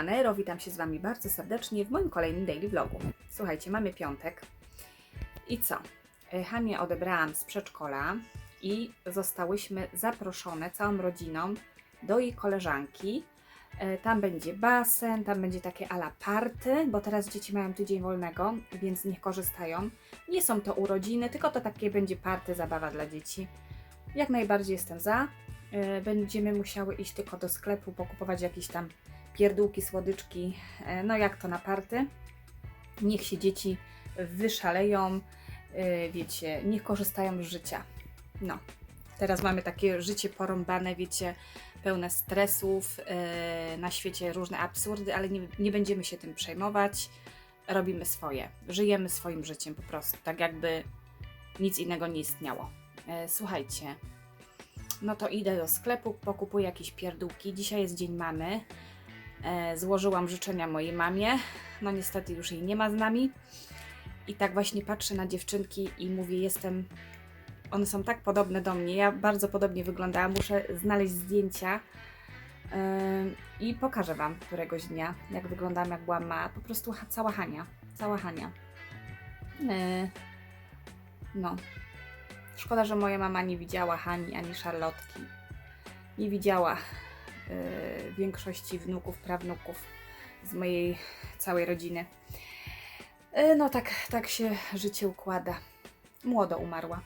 Manero, witam się z Wami bardzo serdecznie w moim kolejnym daily vlogu. Słuchajcie, mamy piątek i co? E, Hanię odebrałam z przedszkola i zostałyśmy zaproszone całą rodziną do jej koleżanki. E, Tam będzie basen, tam będzie takie ala party, bo teraz dzieci mają tydzień wolnego, więc niech korzystają. Nie są to urodziny, tylko to takie będzie party, zabawa dla dzieci. Jak najbardziej jestem za. E, Będziemy musiały iść tylko do sklepu, pokupować jakieś tam pierdółki, słodyczki, e, no jak to na party. Niech się dzieci wyszaleją, e, wiecie, niech korzystają z życia. No, teraz mamy takie życie porąbane, wiecie, pełne stresów, e, na świecie różne absurdy, ale nie, nie będziemy się tym przejmować. Robimy swoje, żyjemy swoim życiem po prostu, tak jakby nic innego nie istniało. Słuchajcie, no to idę do sklepu, pokupuję jakieś pierdółki. Dzisiaj jest dzień mamy. E, złożyłam życzenia mojej mamie. No niestety już jej nie ma z nami. I tak właśnie patrzę na dziewczynki i mówię, jestem. One są tak podobne do mnie. Ja bardzo podobnie wyglądałam. Muszę znaleźć zdjęcia e, i pokażę Wam któregoś dnia, jak wyglądałam, jak byłam ma. Po prostu cała Hania. Cała Hania. E, no. Szkoda, że moja mama nie widziała Hani ani Szarlotki. Nie widziała większości wnuków, prawnuków z mojej całej rodziny. E, no tak, tak się życie układa. Młodo umarła,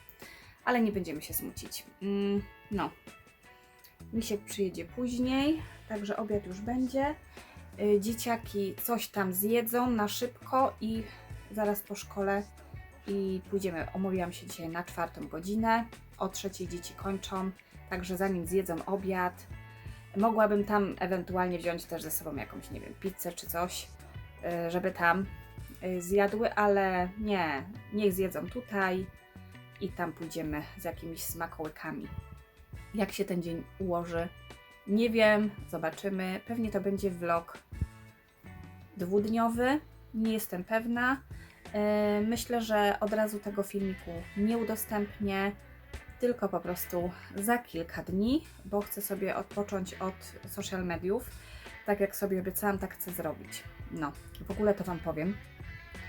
ale nie będziemy się smucić. Mm, no. Misiek przyjedzie później, także obiad już będzie. E, dzieciaki coś tam zjedzą na szybko i zaraz po szkole i pójdziemy. Omówiłam się dzisiaj na czwartą godzinę. O trzeciej dzieci kończą, także zanim zjedzą obiad, mogłabym tam ewentualnie wziąć też ze sobą jakąś, nie wiem, pizzę czy coś, y, żeby tam y, zjadły, ale nie, niech zjedzą tutaj i tam pójdziemy z jakimiś smakołykami. Jak się ten dzień ułoży, nie wiem, zobaczymy. Pewnie to będzie vlog dwudniowy, nie jestem pewna. E, Myślę, że od razu tego filmiku nie udostępnię, tylko po prostu za kilka dni, bo chcę sobie odpocząć od social mediów. Tak jak sobie obiecałam, tak chcę zrobić. No, w ogóle to Wam powiem.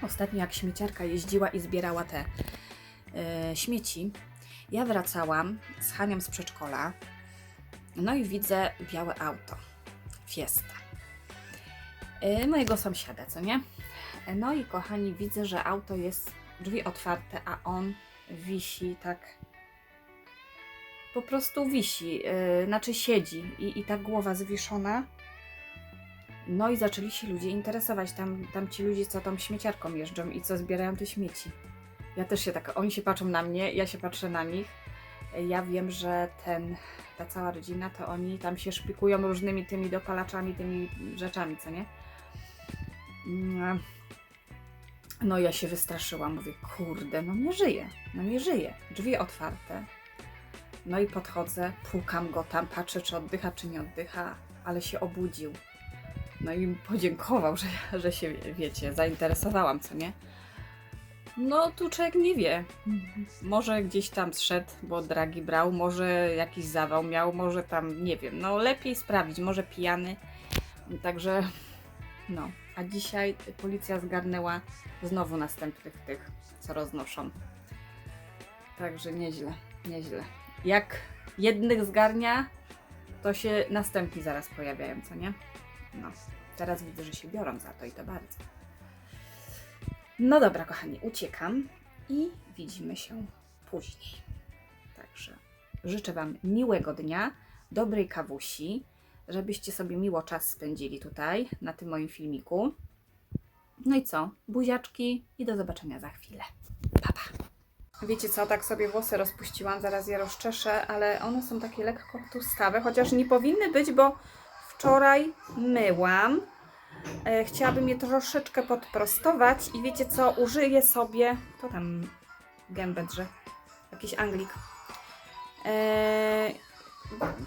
Ostatnio jak śmieciarka jeździła i zbierała te e, śmieci, ja wracałam z Hanią z przedszkola, no i widzę białe auto. Fiesta. E, mojego sąsiada, co nie? No i kochani, widzę, że auto jest drzwi otwarte, a on wisi tak. Po prostu wisi, yy, znaczy siedzi i, i ta głowa zwieszona. No i zaczęli się ludzie interesować. Tam, tam ci ludzie, co tą śmieciarką jeżdżą i co zbierają te śmieci. Ja też się tak, oni się patrzą na mnie, ja się patrzę na nich. Ja wiem, że ten, ta cała rodzina, to oni tam się szpikują różnymi tymi dopalaczami, tymi rzeczami, co nie? No ja się wystraszyłam, mówię, kurde, no nie żyje, no nie żyje. Drzwi otwarte. No i podchodzę, pukam go tam, patrzę, czy oddycha, czy nie oddycha, ale się obudził. No i podziękował, że, że się, wiecie, zainteresowałam, co nie? No tu człowiek nie wie. Może gdzieś tam zszedł, bo dragi brał, może jakiś zawał miał, może tam, nie wiem, no lepiej sprawdzić, może pijany. Także, no. A dzisiaj policja zgarnęła znowu następnych tych, co roznoszą. Także nieźle, nieźle. Jak jednych zgarnia, to się następni zaraz pojawiają, co nie? No, teraz widzę, że się biorą za to i to bardzo. No dobra, kochani, uciekam i widzimy się później. Także życzę Wam miłego dnia, dobrej kawusi, żebyście sobie miło czas spędzili tutaj na tym moim filmiku. No i co? Buziaczki i do zobaczenia za chwilę. Pa. Wiecie co, tak sobie włosy rozpuściłam, zaraz je rozczeszę, ale one są takie lekko tłustawe, chociaż nie powinny być, bo wczoraj myłam. E, chciałabym je troszeczkę podprostować i wiecie co, użyję sobie, to tam gębę drze, jakiś anglik. E,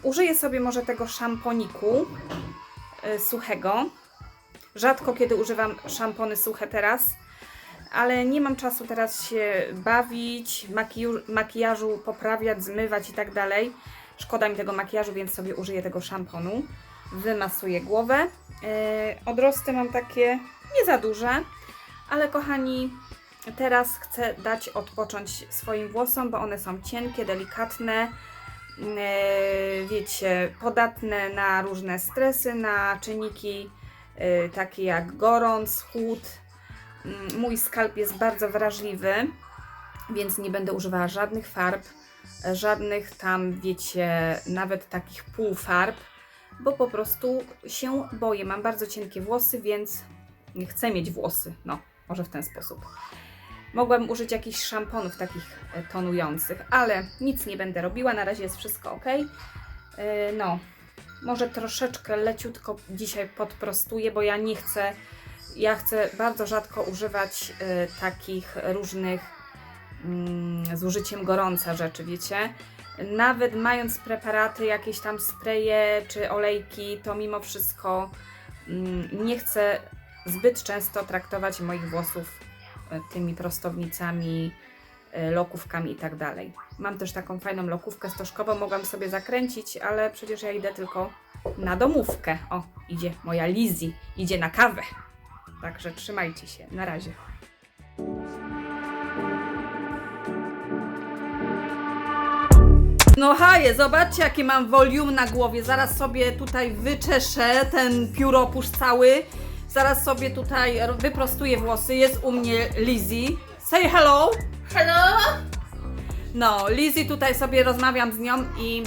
użyję sobie może tego szamponiku e, suchego. Rzadko kiedy używam szampony suche teraz, ale nie mam czasu teraz się bawić, makijażu poprawiać, zmywać i tak dalej. Szkoda mi tego makijażu, więc sobie użyję tego szamponu. wymasuję głowę. E, Odrosty mam takie nie za duże, ale kochani, teraz chcę dać odpocząć swoim włosom, bo one są cienkie, delikatne, e, wiecie, podatne na różne stresy, na czynniki e, takie jak gorąc, chłód. Mm, Mój skalp jest bardzo wrażliwy, więc nie będę używała żadnych farb, e, żadnych tam, wiecie, nawet takich półfarb, bo po prostu się boję. Mam bardzo cienkie włosy, więc nie chcę mieć włosy. No, może w ten sposób. Mogłabym użyć jakichś szamponów takich e, tonujących, ale nic nie będę robiła. Na razie jest wszystko ok. E, No, może troszeczkę leciutko dzisiaj podprostuję, bo ja nie chcę. Ja chcę bardzo rzadko używać e, takich różnych mm, z użyciem gorąca rzeczy, wiecie. Nawet mając preparaty, jakieś tam spreje czy olejki, to mimo wszystko mm, nie chcę zbyt często traktować moich włosów e, tymi prostownicami, e, lokówkami i tak. Mam też taką fajną lokówkę stożkową, mogłam sobie zakręcić, ale przecież ja idę tylko na domówkę. O, idzie moja Lizzie, idzie na kawę. Także trzymajcie się, na razie. No haje, zobaczcie jakie mam volume na głowie. Zaraz sobie tutaj wyczeszę ten pióropusz cały. Zaraz sobie tutaj ro- wyprostuję włosy. Jest u mnie Lizzie. Say hello! Hello? No, Lizzie tutaj sobie rozmawiam z nią i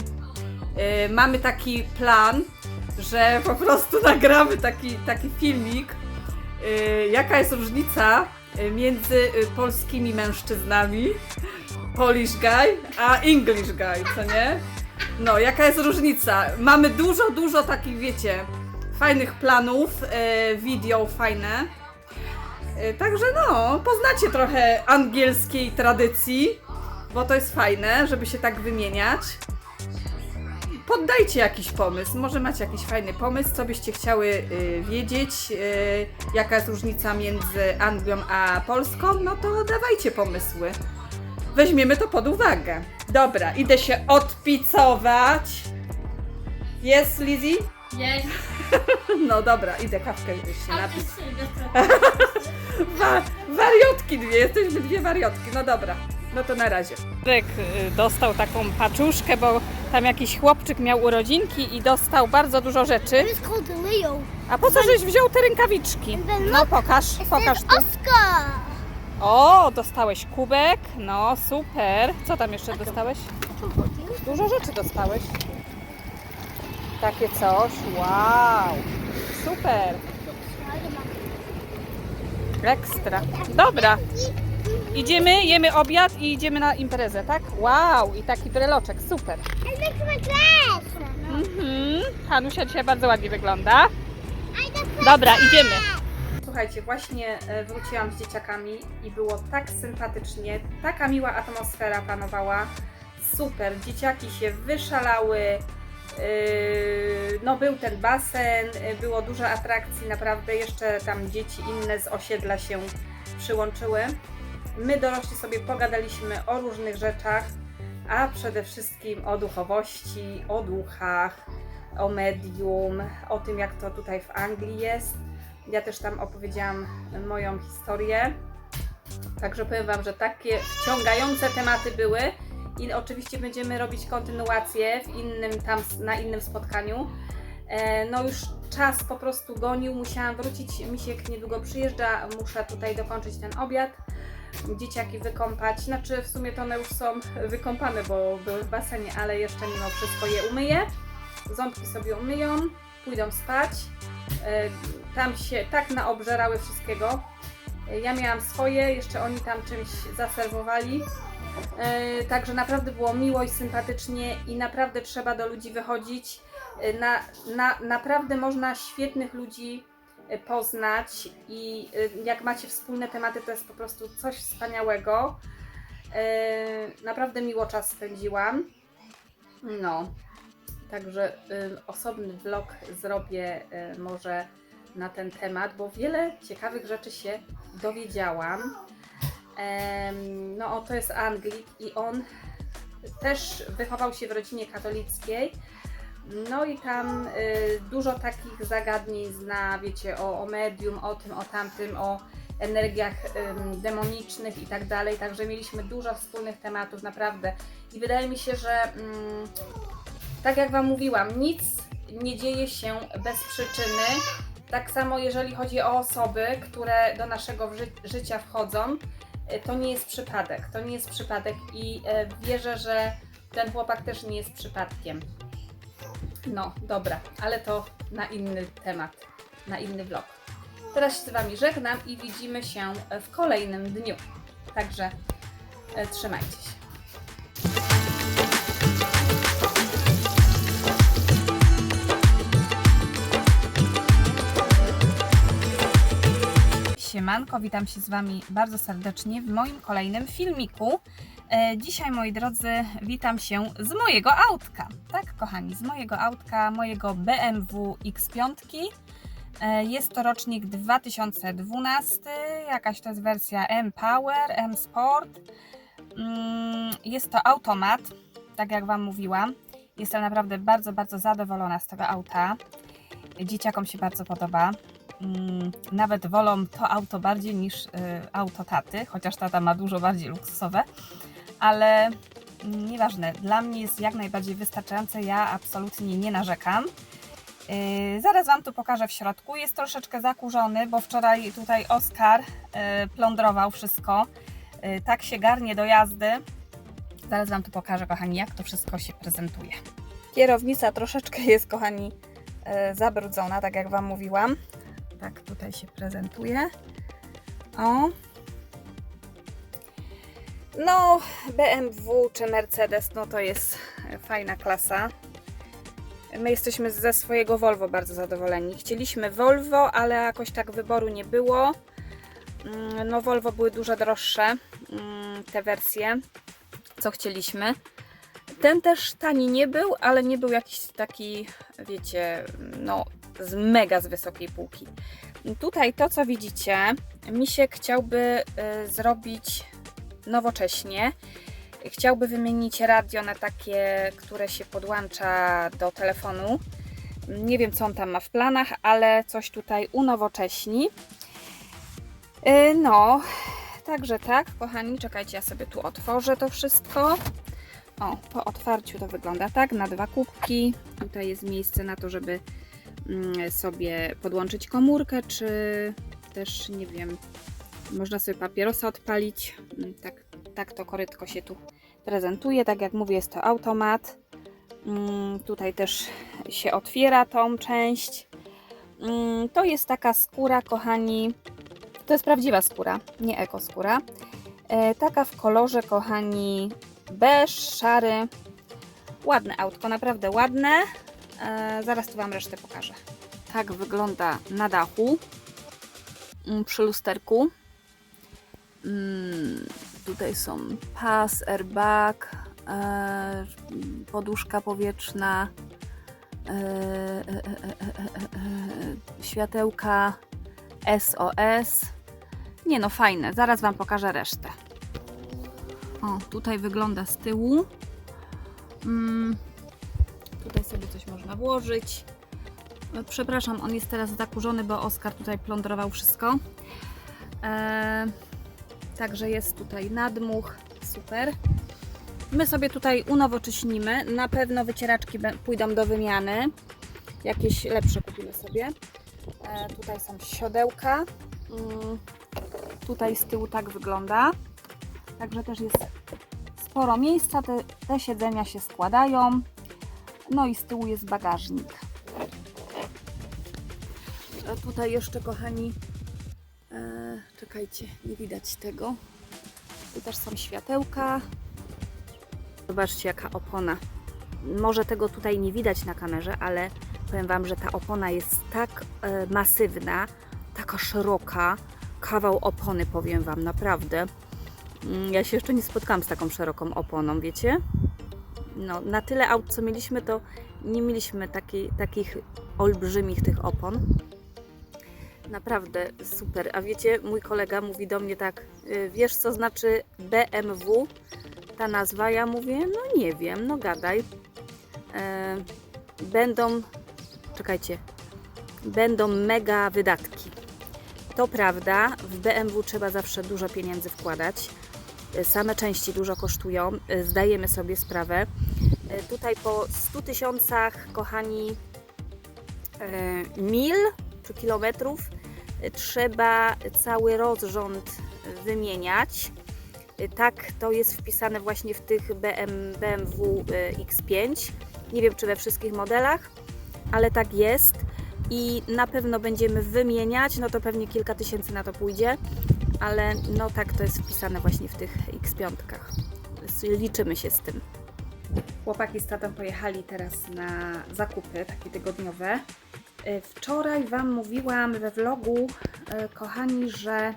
y, mamy taki plan, że po prostu nagramy taki, taki filmik. Y, jaka jest różnica y, między y, polskimi mężczyznami, Polish guy, a English guy, co nie? No, jaka jest różnica? Mamy dużo, dużo takich, wiecie, fajnych planów, video fajne. Także no, poznacie trochę angielskiej tradycji bo to jest fajne, żeby się tak wymieniać. Poddajcie jakiś pomysł, może macie jakiś fajny pomysł, co byście chciały y, wiedzieć, y, jaka jest różnica między Anglią a Polską, no to dawajcie pomysły. Weźmiemy to pod uwagę. Dobra, idę się odpicować. Jest, Lizzie? Jest. No dobra, idę kawkę się A ty napić. Wa wariotki dwie, jesteśmy dwie wariotki, no dobra. No to na razie. Ryk dostał taką paczuszkę, bo tam jakiś chłopczyk miał urodzinki i dostał bardzo dużo rzeczy. A po co żeś wziął te rękawiczki? No pokaż, pokaż It's tu. Oscar. O, dostałeś kubek, no super. Co tam jeszcze dostałeś? Dużo rzeczy dostałeś. Takie coś, wow, super, ekstra. Dobra, idziemy, jemy obiad i idziemy na imprezę, tak? Wow, i taki breloczek, super. I like my dress. Mhm. Hanusia dzisiaj bardzo ładnie wygląda. Dobra, idziemy. Słuchajcie, właśnie e, wróciłam z dzieciakami i było tak sympatycznie, taka miła atmosfera panowała. Super, dzieciaki się wyszalały. Yy, No był ten basen, yy, było dużo atrakcji, naprawdę jeszcze tam dzieci inne z osiedla się przyłączyły. My dorośli sobie pogadaliśmy o różnych rzeczach, a przede wszystkim o duchowości, o duchach, o medium, o tym jak to tutaj w Anglii jest. Ja też tam opowiedziałam moją historię. Także powiem Wam, że takie wciągające tematy były i oczywiście będziemy robić kontynuację w innym tam, na innym spotkaniu. E, No już czas po prostu gonił, musiałam wrócić, Misiek niedługo przyjeżdża, muszę tutaj dokończyć ten obiad, dzieciaki wykąpać, znaczy w sumie to one już są wykąpane, bo były w basenie, ale jeszcze mimo wszystko je umyję, ząbki sobie umyją, pójdą spać, E, tam się tak naobżerały wszystkiego, E, ja miałam swoje, jeszcze oni tam czymś zaserwowali, E, Także naprawdę było miło i sympatycznie i naprawdę trzeba do ludzi wychodzić. Na, na, naprawdę można świetnych ludzi poznać i e, jak macie wspólne tematy, to jest po prostu coś wspaniałego. E, Naprawdę miło czas spędziłam. No, także osobny vlog zrobię może na ten temat, bo wiele ciekawych rzeczy się dowiedziałam. No, to jest Anglik i on też wychował się w rodzinie katolickiej, No i tam y, dużo takich zagadnień zna, wiecie, o, o medium, o tym, o tamtym, o energiach demonicznych i tak dalej. Także mieliśmy dużo wspólnych tematów, naprawdę. I wydaje mi się, że tak jak Wam mówiłam, nic nie dzieje się bez przyczyny. Tak samo jeżeli chodzi o osoby, które do naszego ży- życia wchodzą, y, to nie jest przypadek. To nie jest przypadek i y, wierzę, że ten chłopak też nie jest przypadkiem. No, dobra, ale to na inny temat, na inny vlog. Teraz się z Wami żegnam i widzimy się w kolejnym dniu. Także e, trzymajcie się. Siemanko, witam się z Wami bardzo serdecznie w moim kolejnym filmiku. E, Dzisiaj, moi drodzy, witam się z mojego autka. Tak, kochani, z mojego autka, mojego BMW X5. E, Jest to rocznik 2012, jakaś to jest wersja M Power, M Sport. Mm, Jest to automat, tak jak Wam mówiłam. Jestem naprawdę bardzo, bardzo zadowolona z tego auta. Dzieciakom się bardzo podoba. Mm, Nawet wolą to auto bardziej niż y, auto taty, chociaż tata ma dużo bardziej luksusowe, ale nieważne, dla mnie jest jak najbardziej wystarczające, ja absolutnie nie narzekam. Yy, zaraz Wam tu pokażę w środku. Jest troszeczkę zakurzony, bo wczoraj tutaj Oskar yy, plądrował wszystko. Yy, tak się garnie do jazdy. Zaraz Wam tu pokażę, kochani, jak to wszystko się prezentuje. Kierownica troszeczkę jest, kochani, zabrudzona, tak jak Wam mówiłam. Tak tutaj się prezentuje. O. No, BMW czy Mercedes, no to jest fajna klasa. My jesteśmy ze swojego Volvo bardzo zadowoleni. Chcieliśmy Volvo, ale jakoś tak wyboru nie było. Mm, No, Volvo były dużo droższe, mm, te wersje, co chcieliśmy. Ten też tani nie był, ale nie był jakiś taki, wiecie, no, z mega z wysokiej półki. Tutaj to, co widzicie, Misiek chciałby y, zrobić nowocześnie. Chciałby wymienić radio na takie, które się podłącza do telefonu. Nie wiem, co on tam ma w planach, ale coś tutaj unowocześni. Y, No, także tak, kochani, czekajcie, ja sobie tu otworzę to wszystko. O, po otwarciu to wygląda tak, na dwa kubki. Tutaj jest miejsce na to, żeby mm, sobie podłączyć komórkę, czy też, nie wiem, można sobie papierosa odpalić. Mm, Tak, tak to korytko się tu prezentuje. Tak jak mówię, jest to automat. Mm, Tutaj też się otwiera tą część. Mm, To jest taka skóra, kochani. To jest prawdziwa skóra, nie ekoskóra. E, Taka w kolorze, kochani, beż, szary. Ładne autko, naprawdę ładne. E, Zaraz tu Wam resztę pokażę. Tak wygląda na dachu. Przy lusterku. Mm, Tutaj są pas, airbag, e, poduszka powietrzna, e, e, e, e, e, e, światełka SOS. Nie no, fajne. Zaraz Wam pokażę resztę. O, tutaj wygląda z tyłu. Mm, tutaj sobie coś można włożyć. E, Przepraszam, on jest teraz zakurzony, bo Oskar tutaj plądrował wszystko. E, Także jest tutaj nadmuch, super. My sobie tutaj unowocześnimy. Na pewno wycieraczki pójdą do wymiany. Jakieś lepsze kupimy sobie. E, tutaj są siodełka. Mm, tutaj z tyłu tak wygląda. Także też jest sporo miejsca. Te, te siedzenia się składają. No i z tyłu jest bagażnik. A tutaj jeszcze, kochani, E, czekajcie, nie widać tego. Tu też są światełka. Zobaczcie, jaka opona. Może tego tutaj nie widać na kamerze, ale powiem Wam, że ta opona jest tak e, masywna, taka szeroka. Kawał opony, powiem Wam, naprawdę. Mm, Ja się jeszcze nie spotkałam z taką szeroką oponą, wiecie? No, na tyle aut, co mieliśmy, to nie mieliśmy takiej, takich olbrzymich tych opon. Naprawdę super. A wiecie, mój kolega mówi do mnie tak, y, wiesz co znaczy BMW? Ta nazwa, ja mówię, no nie wiem, no gadaj. E, będą, czekajcie, będą mega wydatki. To prawda, w BMW trzeba zawsze dużo pieniędzy wkładać. Y, Same części dużo kosztują, y, zdajemy sobie sprawę. Tutaj po 100 tysiącach, kochani, mil czy kilometrów trzeba cały rozrząd wymieniać. Tak, to jest wpisane właśnie w tych BM, BMW y, X5. Nie wiem, czy we wszystkich modelach, ale tak jest. I na pewno będziemy wymieniać, no to pewnie kilka tysięcy na to pójdzie, ale no tak to jest wpisane właśnie w tych X5. Liczymy się z tym. Chłopaki z tatą pojechali teraz na zakupy takie tygodniowe. Y, Wczoraj Wam mówiłam we vlogu, y, kochani, że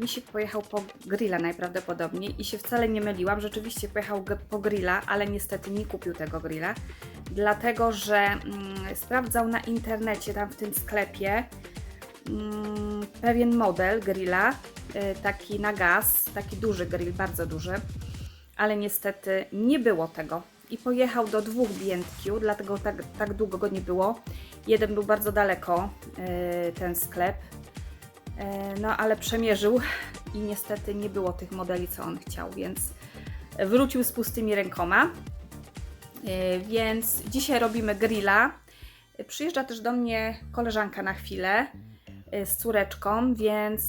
Misik pojechał po grilla najprawdopodobniej i się wcale nie myliłam. Rzeczywiście pojechał po grilla, ale niestety nie kupił tego grilla, dlatego że mm, sprawdzał na internecie, tam w tym sklepie, mm, pewien model grilla, y, taki na gaz, taki duży grill, bardzo duży, ale niestety nie było tego. I pojechał do dwóch BQ, dlatego tak, tak długo go nie było. Jeden był bardzo daleko, y, ten sklep, E, No, ale przemierzył i niestety nie było tych modeli, co on chciał, więc wrócił z pustymi rękoma. E, Więc dzisiaj robimy grilla. E, Przyjeżdża też do mnie koleżanka na chwilę e, z córeczką, więc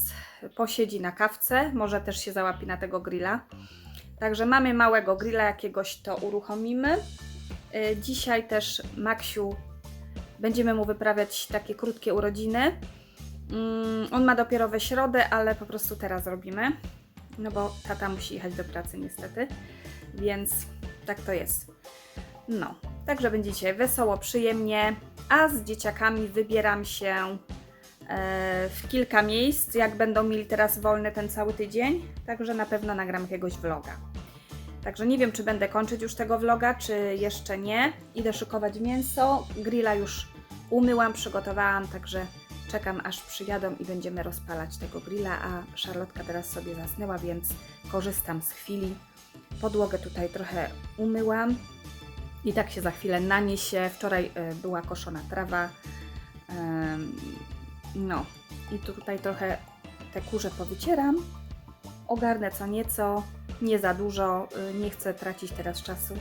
posiedzi na kawce, może też się załapie na tego grilla. Także mamy małego grilla jakiegoś, to uruchomimy. E, Dzisiaj też Maksiu będziemy mu wyprawiać takie krótkie urodziny. Mm, on ma dopiero we środę, ale po prostu teraz robimy. No bo tata musi jechać do pracy niestety, więc tak to jest. No, także będzie dzisiaj wesoło, przyjemnie, a z dzieciakami wybieram się e, w kilka miejsc, jak będą mieli teraz wolny ten cały tydzień, także na pewno nagram jakiegoś vloga. Także nie wiem, czy będę kończyć już tego vloga, czy jeszcze nie. Idę szykować mięso, grilla już umyłam, przygotowałam, także czekam aż przyjadą i będziemy rozpalać tego grilla, a Szarlotka teraz sobie zasnęła, więc korzystam z chwili. Podłogę tutaj trochę umyłam i tak się za chwilę naniesie. Wczoraj e, była koszona trawa. No i tutaj trochę te kurze powycieram. Ogarnę co nieco, nie za dużo, y, nie chcę tracić teraz czasu.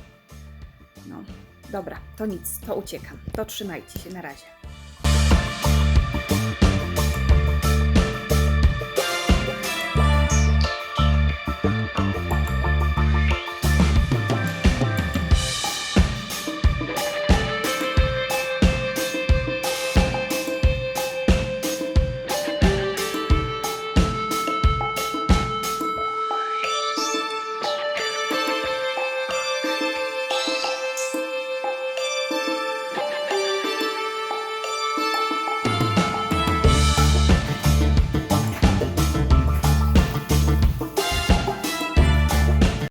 No, dobra, to nic, to uciekam. To trzymajcie się, na razie.